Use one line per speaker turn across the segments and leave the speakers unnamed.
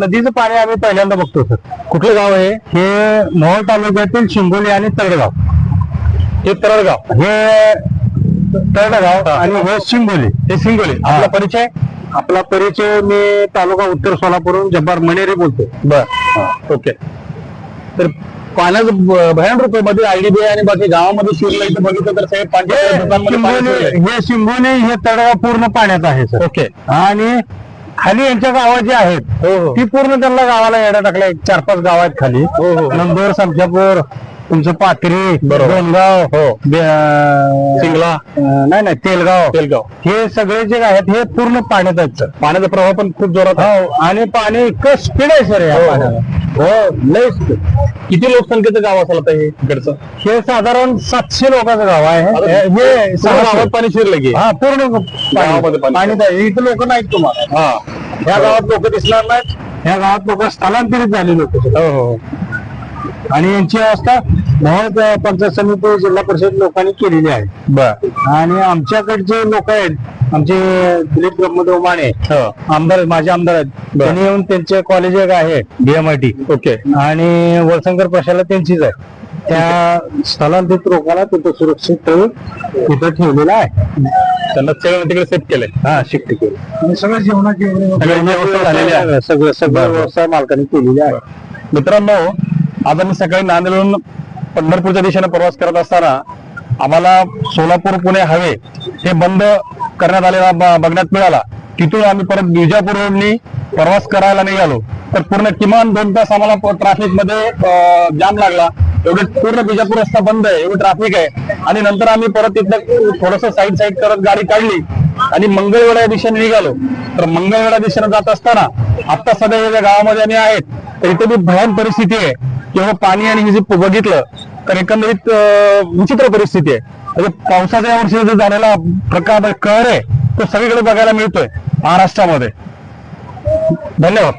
नदीचं पाणी आम्ही पहिल्यांदा बघतो सर. कुठलं गाव आहे? हे मोहोळ तालुक्यातील शिंगोली आणि तळगाव हे तरडगाव. हे तळगाव आणि हे शिंगोली. हे शिंगोली. आपला परिचय? आपला परिचय मी तालुका उत्तर सोलापूरहून जब्बार मणेरे बोलतो बर. ओके. तर पाण्याचं ब- भयानक रूपामध्ये आयडीबी आणि बाकी गावामध्ये शिरलं इथं बघितलं तर दुकानामध्ये पाणी.
हे शिंगोली हे तळगाव पूर्ण पाण्यात आहे सर.
ओके.
आणि खाली यांच्या गावात जे आहेत
हो हो.
ती पूर्ण त्यांना गावाला येडा टाकला एक चार पाच गाव आहेत खाली.
हो, हो.
नंदोर समशापूर तुमचं पाथरी
बरोबर.
डोनगाव
हो.
बे- अं,
सिंगला.
अं, नाही नाही तेलगाव.
तेलगाव.
हे सगळे जे आहेत हे पूर्ण पाण्यात आहेत. सर
पाण्याचा प्रवाह पण खूप जोरात आहे.
हो आणि पाणी इतकं स्पीड आहे सर या
हो, हो.
पाण्याला. हो
किती लोकसंख्येचं गाव असेल आता हे इकडचं?
हे साधारण सातशे लोकांचं गाव आहे. हे.
गावात पाणी शिरलं की.
हा पूर्ण
गावामध्ये पाणी.
पाणी पाणी इथं लोक नाहीत तुम्हाला.
हा.
ह्या गावात लोक दिसणार नाहीत. ह्या गावात लोक स्थलांतरित झाले लोक.
हो हो.
आणि यांची व्यवस्था मोहोळ पंचायत समिती जिल्हा परिषद लोकांनी केलेली आहे.
बर.
आणि आमच्याकडचे लोक आहेत आमचे दिलीप ब्रह्मदेव माने
हो.
आमदार माझे आमदार आहेत. त्यांनी येऊन त्यांचे कॉलेज एक आहे. DMIT
okay.
आणि वळसंकर प्रशाला त्यांचीच आहे. त्या स्थलांतरित लोकांना तिथं सुरक्षित ठेवून तिथं ठेवलेलं आहे.
त्यांना सगळं तिकडे सेट केलंय.
हा शिफ्ट केलं आणि सगळं जेवणाची
सगळी.
सगळं सगळं व्यवस्था मालकाने केलेली आहे.
मित्रांनो आज आम्ही सकाळी नांदेडहून पंढरपूरच्या दिशेने प्रवास करत असताना आम्हाला सोलापूर पुणे हायवे हे बंद करण्यात आलेला बघण्यात मिळाला. तिथून आम्ही परत विजापूरनी रोडनी प्रवास करायला निघालो. तर पूर्ण किमान दोन तास आम्हाला ट्रॅफिकमध्ये जाम लागला. एवढे पूर्ण बिजापूर रस्ता बंद आहे एवढं ट्रॅफिक आहे. आणि नंतर आम्ही परत तिथलं थोडस साईड साईड करत गाडी काढली. आणि मंगळवेढा या दिशेने निघालो. तर मंगळवेढा दिशेने जात असताना आता सध्या या गावामध्ये आम्ही आहेत. तर इथे बी भयान परिस्थिती आहे. किंवा पाणी आणि हे जे बघितलं तर एकंदरीत विचित्र परिस्थिती आहे. म्हणजे पावसाच्या या वर्षी जो झालेला प्रकार कहर आहे तो सगळीकडे बघायला मिळतोय महाराष्ट्रामध्ये. धन्यवाद.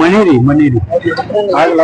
मनेरी मनेरी. आग.